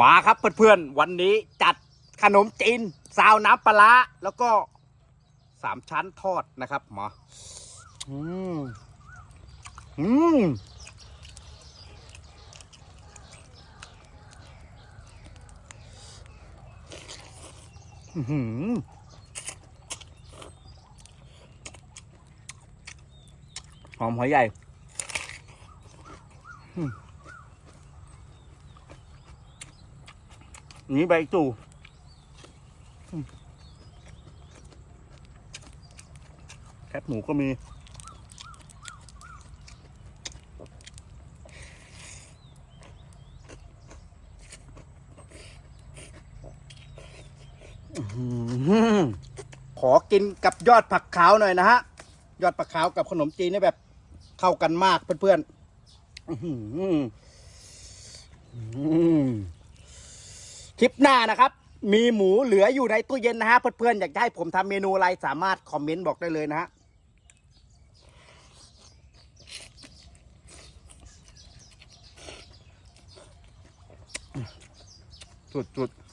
มาครับเพื่อนๆวันนี้จัดขนมจีนซาวน้ำปลาร้าแล้วก็สามชั้นทอดนะครับมาอืมอืมหือหอมหอยใหญ่ นี่ใบตู่แคบหมูก็มี ขอกินกับยอดผักขาวหน่อยนะฮะ ยอดผักขาวกับขนมจีนนี่แบบเข้ากันมากเพื่อนๆ คลิปหน้านะครับ มีหมูเหลืออยู่ในตู้เย็นนะฮะ เพื่อนๆอยากให้ผมทำเมนูอะไรสามารถคอมเมนต์บอกได้เลยนะฮะสุดๆ